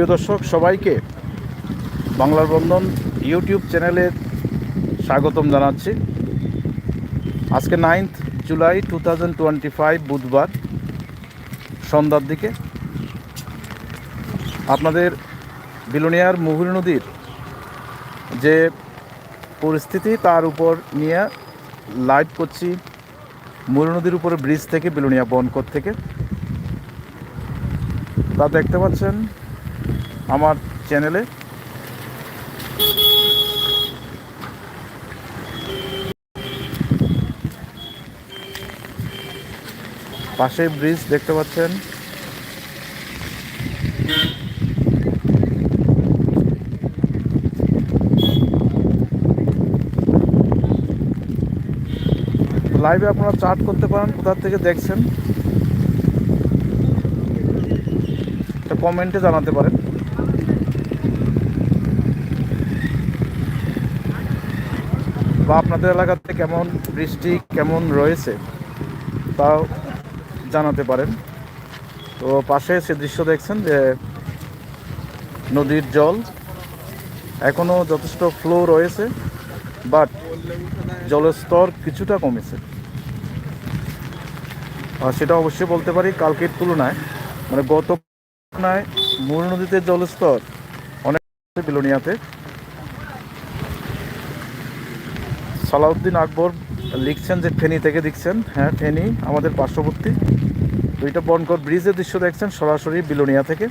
প্রিয় দর্শক, সবাইকে বাংলার বন্ধন ইউটিউব চ্যানেলে স্বাগতম জানাচ্ছি। আজকে ninth July two thousand twenty five বুধবার, সন্ধ্যার দিকে। আপনাদের বিলোনিয়ার মুহুরী নদীর যে পরিস্থিতি, তার উপর নিয়ে লাইভ করছি মুহুরী নদীর উপরে ব্রিজ থেকে বিলোনিয়া বনকর থেকে। তা দেখতে পাচ্ছেন আমার চ্যানেলে। পাশে ব্রিজ দেখতে পাচ্ছেন। লাইভে আপনারা চার্ট করতে পারেন, কোথা থেকে দেখছেন। কমেন্টে জানাতে পারেন। বা আপনাদের এলাকাতে কেমন বৃষ্টি কেমন রয়েছে, তাও জানাতে পারেন। তো পাশে সে দৃশ্য দেখছেন যে নদীর জল এখনও যথেষ্ট ফ্লো রয়েছে বাট জলের স্তর কিছুটা কমেছে। আর সেটা অবশ্যই বলতে পারি, কালকের তুলনায় মানে গত তুলনায় মূল নদীতে জলস্তর অনেক বিলোনিয়াতে। সালাউদ্দিন আকবর লিখছেন যে ফেনী থেকে দেখছেন। হ্যাঁ ফেনী, আমাদের পার্শ্ববর্তী। এটা বনকর ব্রিজের দৃশ্য দেখছেন সরাসরি বিলোনিয়া থেকে।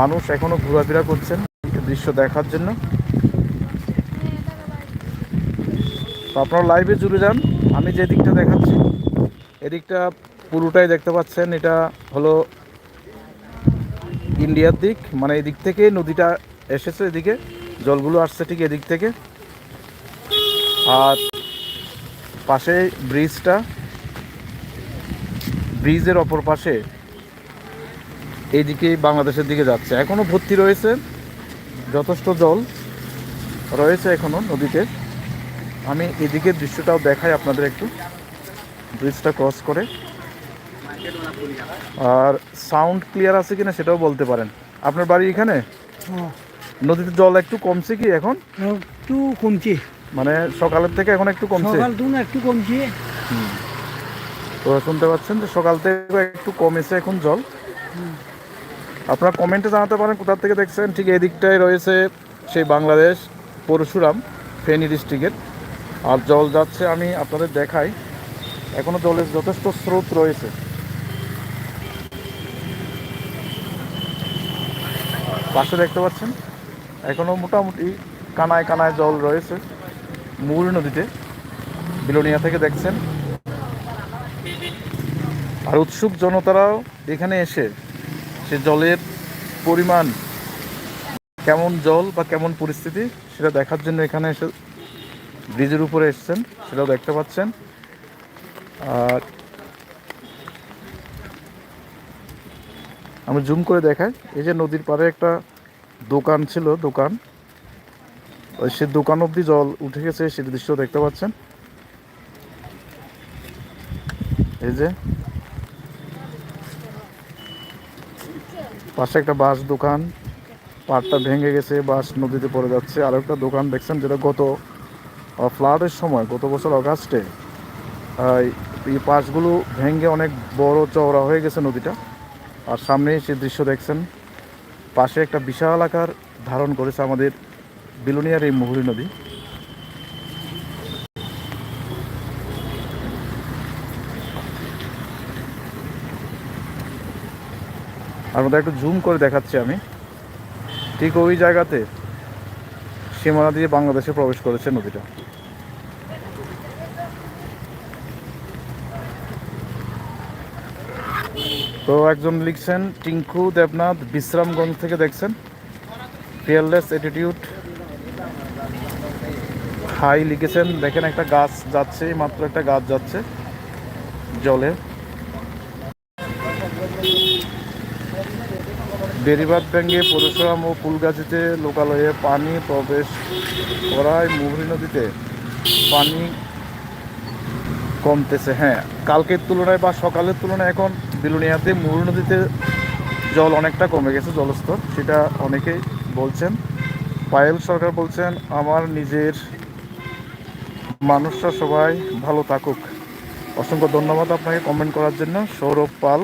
মানুষ এখনও ঘোরাফেরা করছেন দৃশ্য দেখার জন্য। তো আপনারা লাইভে জুড়ে যান। আমি যে দিকটা দেখাচ্ছি, এদিকটা পুরোটাই দেখতে পাচ্ছেন। এটা হলো ইন্ডিয়ার দিক। মানে এদিক থেকে নদীটা এসেছে এদিকে। জলগুলো আসছে ঠিক এদিক থেকে। আর পাশে ব্রিজটা ব্রিজের অপর পাশে এইদিকে বাংলাদেশের দিকে যাচ্ছে। এখনও ভর্তি রয়েছে যথেষ্ট জল রয়েছে এখনও নদীতে। আমি এদিকে দৃশ্যটাও দেখাই আপনাদের একটু ব্রিজটা ক্রস করে। আর সাউন্ড ক্লিয়ার আছে কিনা সেটাও বলতে পারেন। আপনার বাড়ি এখানে? হ্যাঁ, নদীতে জল একটু কমছে কি এখন? একটু কমছে। মানে সকালের থেকে এখন একটু কমছে? সকাল তুন একটু কমছে। তো শুনতে পাচ্ছেন যে সকাল থেকে একটু কমেছে এখন জল। আপনারা কমেন্টে জানাতে পারেন কোথা থেকে দেখছেন। ঠিক এই দিকটায় রয়েছে সেই বাংলাদেশ পরশুরাম ফেনী ডিস্ট্রিক্টের। আর জল যাচ্ছে আমি আপনাদের দেখাই। এখনও জলের যথেষ্ট স্রোত রয়েছে। পাশে দেখতে পাচ্ছেন এখনও মোটামুটি কানায় কানায় জল রয়েছে। মূল নদীতে বিলোনিয়া থেকে দেখছেন। আর উৎসুক জনতারাও এখানে এসে সে জলের পরিমাণ কেমন জল বা কেমন পরিস্থিতি সেটা দেখার জন্য এখানে এসে ব্রিজের উপরে এসছেন, সেটাও দেখতে পাচ্ছেন। আর আমি জুম করে দেখাই, এই যে নদীর পাড়ে একটা দোকান ছিল, দোকান। ওই সে দোকান অবধি জল উঠে গেছে সেটা দৃশ্য দেখতে পাচ্ছেন। এই যে। পাশে একটা বাঁশ দোকান, পাড়টা ভেঙে গেছে, বাঁশ নদীতে পড়ে যাচ্ছে। আর একটা দোকান দেখছেন যেটা গত ফ্লাডের সময়, গত বছর অগাস্টে এই পাশগুলো ভেঙে অনেক বড় চওড়া হয়ে গেছে নদীটা। আর সামনেই সে দৃশ্য দেখছেন, পাশে একটা বিশাল আকার ধারণ করেছে আমাদের বিলোনিয়ার এই মুহুরী নদী। মধ্যে একটু জুম করে দেখাচ্ছি আমি। ঠিক ওই জায়গাতে সীমানা দিয়ে বাংলাদেশে প্রবেশ করেছে নদীটা। তো একজন লিখছেন, টিঙ্কু দেবনাথ, বিশ্রামগঞ্জ থেকে দেখছেন। ফিয়ারলেস অ্যাটিটিউড হাই লিখেছেন, দেখেন একটা গাছ যাচ্ছে, মাত্র একটা গাছ যাচ্ছে জলে। বেরিবাদ ব্যাঙ্গে পরশুরাম ও ফুলগাছিতে লোকালয়ে পানি প্রবেশ করায় মুহুরী নদীতে পানি কমতেছে। হ্যাঁ কালকের তুলনায় বা সকালের তুলনায় এখন বিলুনিয়াতে মূল নদীতে জল অনেকটা কমে গেছে, জলস্তর, সেটা অনেকেই বলছেন। পায়েল সরকার বলছেন, আমার নিজের মানুষরা সবাই ভালো থাকুক। অসংখ্য ধন্যবাদ আপনাকে কমেন্ট করার জন্য। সৌরভ পাল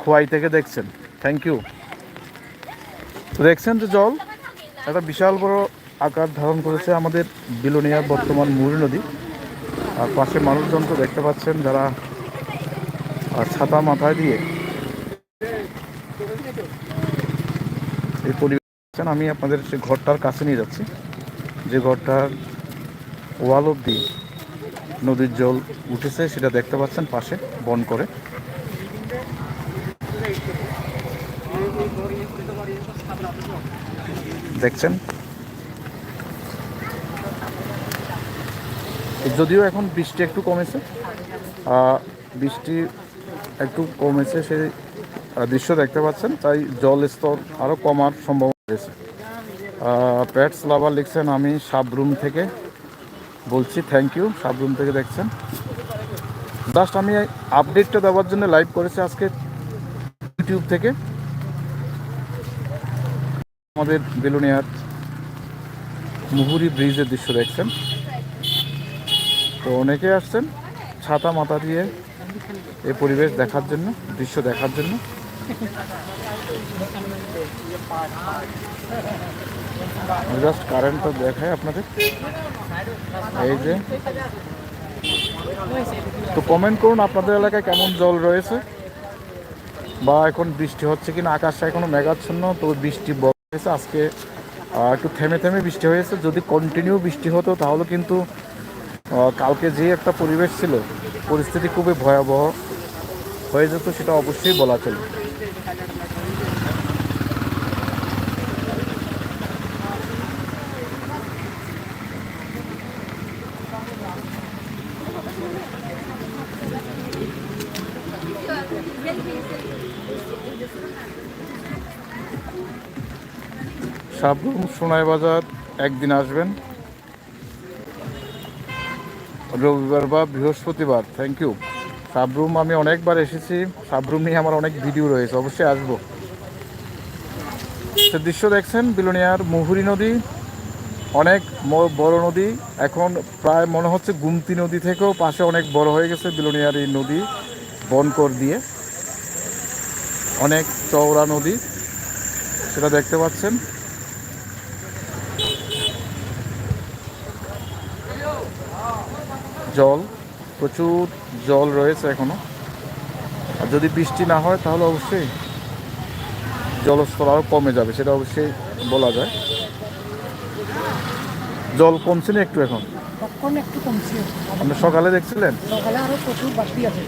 খোয়াই থেকে দেখছেন। থ্যাংক ইউ দেখছেন যে জল একটা বিশাল বড় আকার ধারণ করেছে আমাদের বিলোনিয়ার বর্তমান মুড়ি নদী। আর পাশে মানুষজন তো দেখতে পাচ্ছেন যারা ছাতা মাথায় দিয়ে এই দেখছেন। আমি আপনাদের সে ঘরটার কাছে নিয়ে যাচ্ছি, যে ঘরটার ওয়াল অব্দি নদীর জল উঠেছে সেটা দেখতে পাচ্ছেন পাশে বন করে দেখছেন যদিও এখন বৃষ্টি একটু কমেছে বৃষ্টি একটু কমেছে সেই দৃশ্য দেখতে পাচ্ছেন, তাই জল স্তর আরও কমার সম্ভাবনা প্যাটস লাভার লিখছেন আমি সাবরুম থেকে বলছি থ্যাংক ইউ সাবরুম থেকে দেখছেন। জাস্ট আমি আপডেটটা দেওয়ার জন্য লাইভ করেছি আজকে ইউটিউব থেকে। আমাদের বেলুনিয়ার মুহুরি ব্রিজের দৃশ্য দেখছেন। তো অনেকে আসছেন ছাতা মাথা দিয়ে এই পরিবেশ দেখার জন্য, দৃশ্য দেখার জন্য। জাস্ট কারেন্টটা দেখায় আপনাদের। এই যে। তো কমেন্ট করুন আপনাদের এলাকায় কেমন জল রয়েছে। বা এখন বৃষ্টি হচ্ছে কিনা, আকাশটা এখনও মেঘাচ্ছন্ন, তো বৃষ্টি বন্ধ হয়েছে আজকে একটু থেমে থেমে বৃষ্টি হয়েছে। যদি কন্টিনিউ বৃষ্টি হতো তাহলে কিন্তু কালকে যে একটা পরিবেশ ছিল, পরিস্থিতি খুবই ভয়াবহ হয়ে যেত, সেটা অবশ্যই বলা চলে। সাবরুম, সোনাই বাজার, একদিন আসবেন। রবিবার বা বৃহস্পতিবার থ্যাংক ইউ সাবরুম, আমি অনেকবার এসেছি, সাবরুম নিয়ে আমার অনেক ভিডিও রয়েছে, অবশ্যই আসব। সে দৃশ্য দেখছেন, বিলোনিয়ার মুহুরী নদী, অনেক বড় নদী, এখন প্রায় মনে হচ্ছে গুমতি নদী থেকেও পাশে অনেক বড় হয়ে গেছে বিলোনিয়ার এই নদী, বনকর দিয়ে। অনেক চওড়া নদী, সেটা দেখতে পাচ্ছেন। জল প্রচুর জল রয়েছে এখনও। আর যদি বৃষ্টি না হয় তাহলে অবশ্যই জলস্তর আরও কমে যাবে সেটা অবশ্যই বলা যায়। জল কমছে না একটু এখন? একটু কমছে। আপনি সকালে দেখছিলেন? সকালে আরও প্রচুর বাড়তি আছে।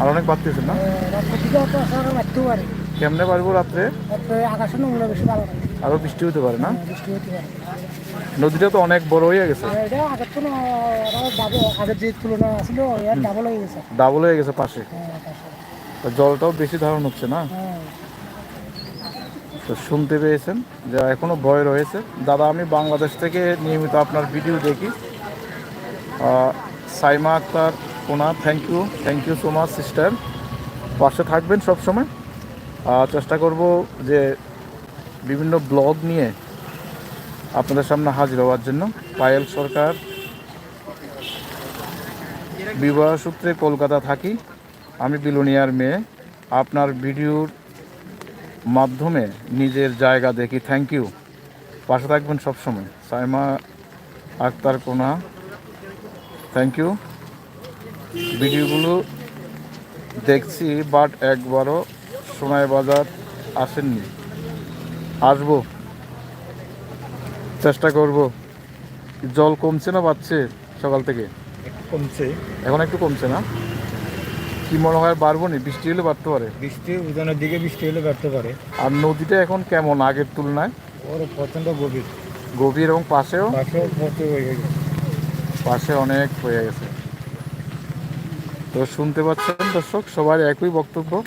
আর অনেক না? আরও কেমনে পারব রাত্রে? তারপরে আকাশে নোংরা বেশি ভালো লাগে। আরও বৃষ্টি হতে পারে না? বৃষ্টি হতে পারে। নদীটা তো অনেক বড় হয়ে গেছে। আগের ডাবল যে তুলনা ছিল ডাবল হয়ে গেছে। ডাবল হয়ে গেছে পাশে। হ্যাঁ, জলটাও বেশি ধারণ হচ্ছে না? হ্যাঁ। তো শুনতে পেয়েছেন যে এখনও ভয় রয়েছে। দাদা আমি বাংলাদেশ থেকে নিয়মিত আপনার ভিডিও দেখি। সাইমা আক্তার ওনা thank you thank you so much sister পাশে থাকবেন সব সময় চেষ্টা করব যে বিভিন্ন ব্লগ নিয়ে আপনাদের সামনে হাজির হওয়ার জন্য পায়েল সরকার, বিবাহ সূত্রে কলকাতা থাকি। আমি বিলোনিয়ার মেয়ে। আপনার ভিডিওর মাধ্যমে নিজের জায়গা দেখি। থ্যাংক ইউ পাশে থাকবেন সবসময়। সাইমা আক্তার কোনা। থ্যাংক ইউ ভিডিওগুলো দেখছি বাট একবারও সোনাই বাজার আসেননি। আসব। চেষ্টা করব। জল কমছে না বাড়ছে সকাল থেকে? কমছে। এখন একটু কমছে না? কি মনে হয় বাড়বো নি? বৃষ্টি হলে বাড়তে পারে। বৃষ্টি উদানের দিকে বৃষ্টি হলে বাড়তে পারে। আর নদীটা এখন কেমন আগের তুলনায়? ওর প্রচণ্ড গভীর। গভীর এবং পাশেও? পাশেও প্রচুর হয়ে গেছে। পাশে অনেক হয়ে গেছে। তো শুনতে পাচ্ছেন দর্শক সবার একই বক্তব্য।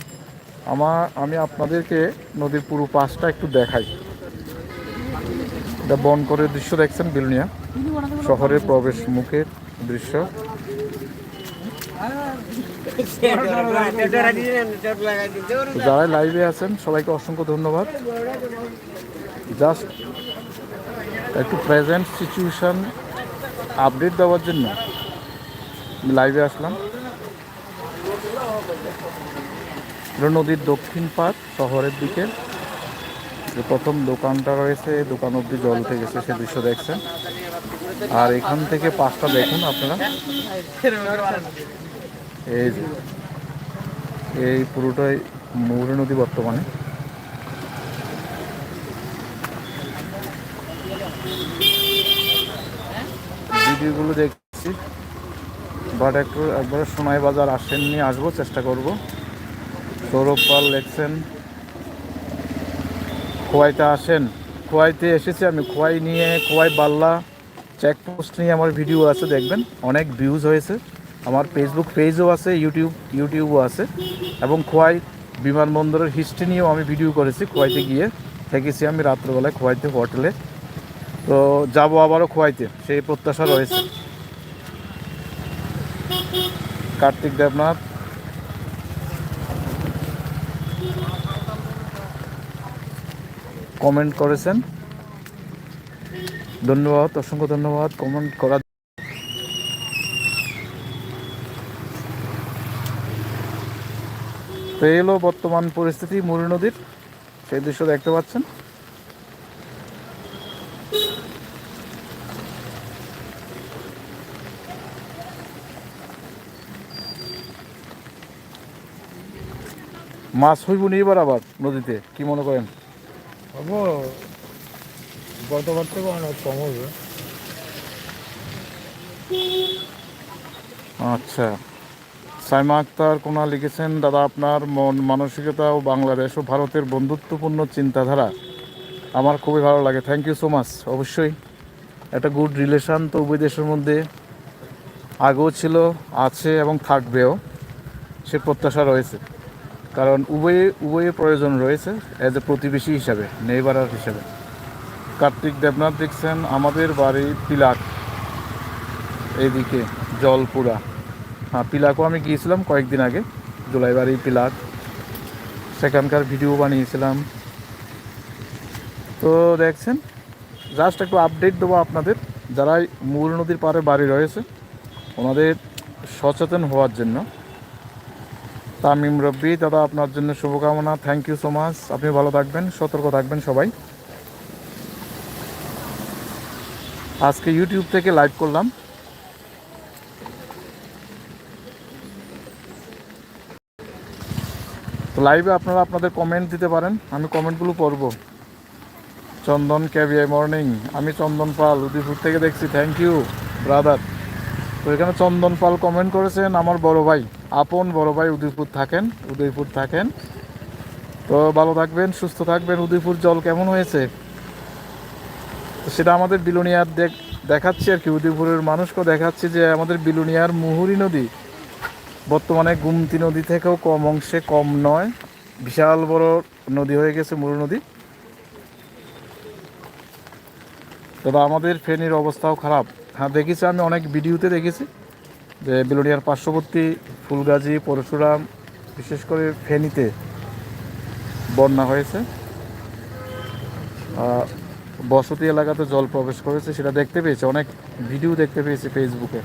আমার আমি আপনাদেরকে নদীর পুরো পাশটা একটু দেখাই। এটা বন করে দৃশ্য দেখছেন বিলনিয়া শহরের প্রবেশ মুখের দৃশ্য। যারা লাইভে আছেন, সবাইকে অসংখ্য ধন্যবাদ। জাস্ট একটু প্রেজেন্ট সিচুয়েশান আপডেট দেওয়ার জন্য। লাইভে আসলাম। নদীর দক্ষিণ পার শহরের দিকে। যে প্রথম দোকানটা রয়েছে দোকান অব্দি জল উঠে গেছে, সে দৃশ্য দেখছেন। আর এখান থেকে পাঁচটা দেখুন আপনারা। এই যে, এই পুরোটাই মৌরী নদী বর্তমানে। ভিডিওগুলো দেখছি বাট একটু একবারে সোনাই বাজার আসেননি, আসব, চেষ্টা করব। সৌরভ পাল লেখছেন খোয়াইতে আসেন। খোয়াইতে এসেছি আমি। খোয়াই নিয়ে, খোয়াই বাল্লা চেকপোস্ট নিয়ে আমার ভিডিও আছে, দেখবেন। অনেক ভিউজ হয়েছে। আমার ফেসবুক পেজও আছে ইউটিউব ইউটিউবও আছে। এবং খোয়াই বিমানবন্দরের হিস্ট্রি নিয়েও আমি ভিডিও করেছি। খোয়াইতে গিয়ে থেকেছি আমি রাত্রবেলায় খোয়াইতে হোটেলে। তো যাব আবারও খোয়াইতে। সেই প্রত্যাশা রয়েছে। কার্তিক দেবনাথ কমেন্ট করেছেন। ধন্যবাদ, অসংখ্য ধন্যবাদ কমেন্ট করা। তো এই হলো বর্তমান পরিস্থিতি মুরু নদীর। সেই দৃশ্য দেখতে পাচ্ছেন। মাছ হইব নি এবার আবার নদীতে, কি মনে করেন? হব গতবার থেকে অনেক কম হবে। আচ্ছা। সাইমা আক্তার কোনা লিখেছেন, দাদা, আপনার মন মানসিকতা ও বাংলাদেশ ও ভারতের বন্ধুত্বপূর্ণ চিন্তাধারা আমার খুবই ভালো লাগে। থ্যাংক ইউ সো মাচ অবশ্যই একটা গুড রিলেশন তো উভয় দেশের মধ্যে আগেও ছিল, আছে এবং থাকবেও। সে প্রত্যাশা রয়েছে। কারণ উভয়ে উভয়ে প্রয়োজন রয়েছে অ্যাজ এ প্রতিবেশী হিসাবে, নেইবারার হিসাবে। কার্তিক দেবনাথ দেখছেন আমাদের বাড়ি পিলাক, এইদিকে জলপুরা। হ্যাঁ পিলাকও আমি গিয়েছিলাম কয়েকদিন আগে, জুলাই বাড়ি পিলাক। সেখানকার ভিডিও বানিয়েছিলাম। তো দেখছেন জাস্ট একটু আপডেট দেবো আপনাদের। যারা মূল নদীর পাড়ে বাড়ি রয়েছে, ওনাদের সচেতন হওয়ার জন্য তামিম রব্বি, দাদা আপনার জন্য শুভকামনা। থ্যাংক ইউ সো মাচ আপনি ভালো থাকবেন, সতর্ক থাকবেন সবাই। আজকে ইউটিউব থেকে লাইভ করলাম। তো লাইভে আপনারা আপনাদের কমেন্ট দিতে পারেন। আমি কমেন্টগুলো পড়ব। চন্দন ক্যাভিআই মর্নিং আমি চন্দন পাল, উদয়পুর থেকে দেখছি। থ্যাংক ইউ ব্রাদার তো এখানে চন্দন পাল কমেন্ট করেছেন আমার বড় ভাই। আপন বড় ভাই উদয়পুর থাকেন উদয়পুর থাকেন। তো ভালো থাকবেন, সুস্থ থাকবেন। উদয়পুর জল কেমন হয়েছে? সেটা আমাদের বিলুনিয়ার দেখ দেখাচ্ছি আর কি। উদয়পুরের মানুষকেও দেখাচ্ছি যে আমাদের বিলুনিয়ার মুহুরী নদী বর্তমানে গুমতি নদী থেকেও কম অংশে কম নয়। বিশাল বড় নদী হয়ে গেছে মুরু নদী। তবে আমাদের ফেনীর অবস্থাও খারাপ। হ্যাঁ দেখেছি আমি অনেক ভিডিওতে দেখেছি যে বিলোনিয়ার পার্শ্ববর্তী ফুলগাজী, পরশুরাম, বিশেষ করে ফেনীতে বন্যা হয়েছে। বসতি এলাকাতে জল প্রবেশ করেছে, সেটা দেখতে পেয়েছে। অনেক ভিডিও দেখতে পেয়েছি ফেসবুকে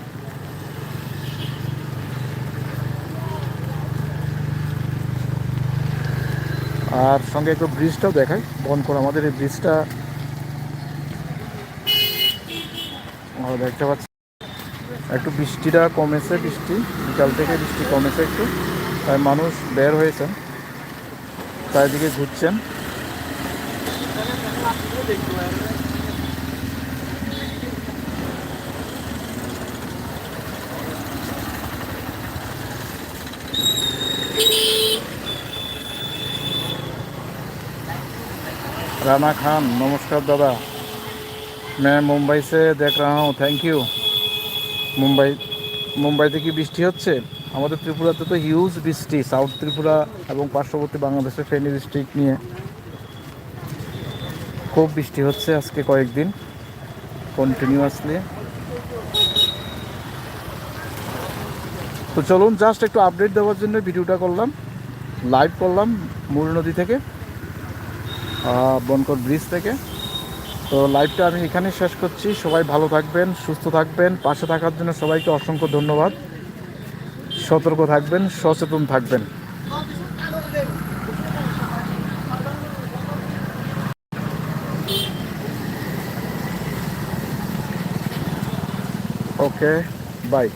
আর সঙ্গে একটু ব্রিজটাও দেখাই বন করে। আমাদের এই ব্রিজটা আমরা দেখতে পাচ্ছি। একটু বৃষ্টিটা কমেছে বৃষ্টি বিকাল থেকে বৃষ্টি কমেছে একটু তাই মানুষ বের হয়েছেন চারিদিকে ঘুরছেন राना खान नमस्कार दादा मैं मुंबई से देख रहा हूँ थैंक यू মুম্বাই, মুম্বাইতে কি বৃষ্টি হচ্ছে? আমাদের ত্রিপুরাতে তো হিউজ বৃষ্টি সাউথ ত্রিপুরা এবং পার্শ্ববর্তী বাংলাদেশের ফেনী ডিস্ট্রিক্ট নিয়ে খুব বৃষ্টি হচ্ছে আজকে কয়েকদিন কন্টিনিউয়াসলি তো চলুন জাস্ট একটু আপডেট দেওয়ার জন্য ভিডিওটা করলাম লাইভ করলাম, মূল নদী থেকে বনকর ব্রিজ থেকে। তো লাইভটা আমি এখানে শেষ করছি। সবাই ভালো থাকবেন, সুস্থ থাকবেন, পাশে থাকার জন্য সবাইকে অসংখ্য ধন্যবাদ। সতর্ক থাকবেন, সচেতন থাকবেন। Okay bye